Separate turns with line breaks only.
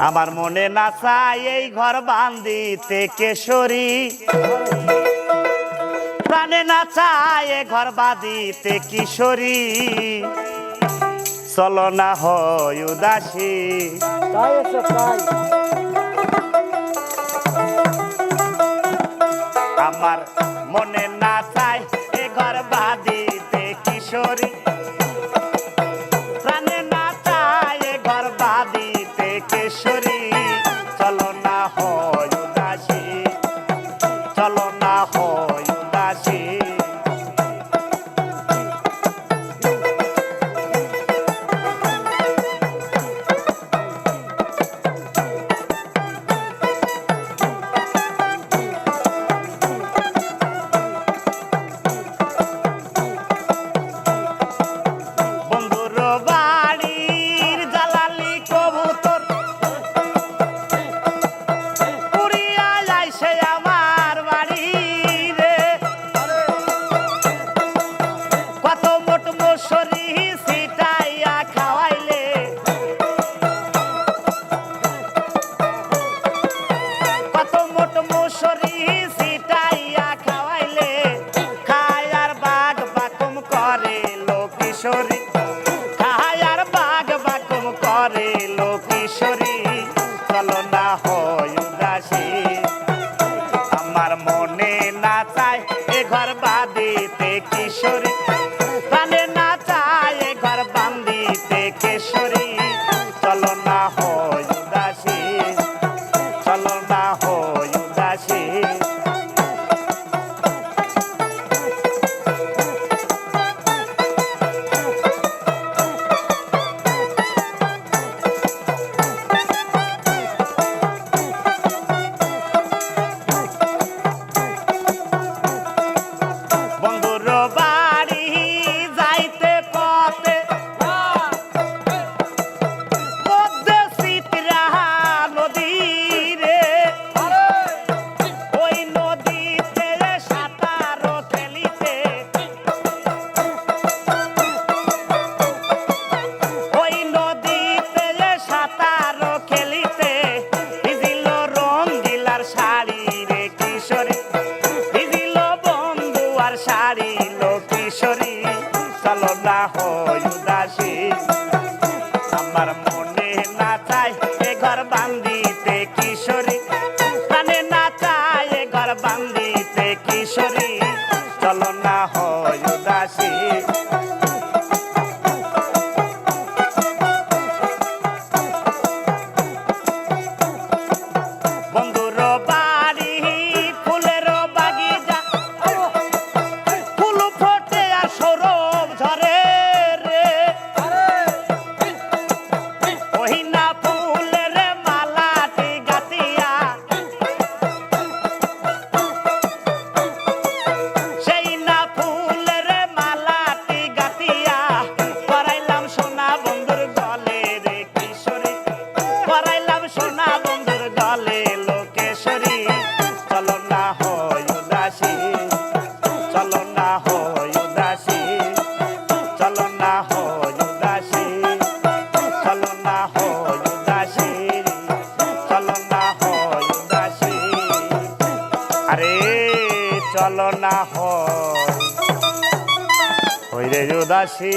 আমার মনে না চাই এই ঘর বান্দিতে কেশরী প্রাণে না চায় এ ঘর বাদিতে কিশোরী চলো না হয় উদাসী। আমার মনে না চাই এ ঘর বাদিতে কিশোরী প্রাণে না চাই এ ঘর বাদিতে কেশরী করে লোকিশোরী চলো না হয় আমার মনে না চায় এ ঘর বাদিতে কিশোরী। আর শাড়ি লো কিশোরী চলো হয় উদাসী। আমার মনে না চাই এ ঘর বান্দিতে কিশোরী। প্রাণে না চাই এ হয় উদাসী। চলো না হয়। হইরে উদাসী।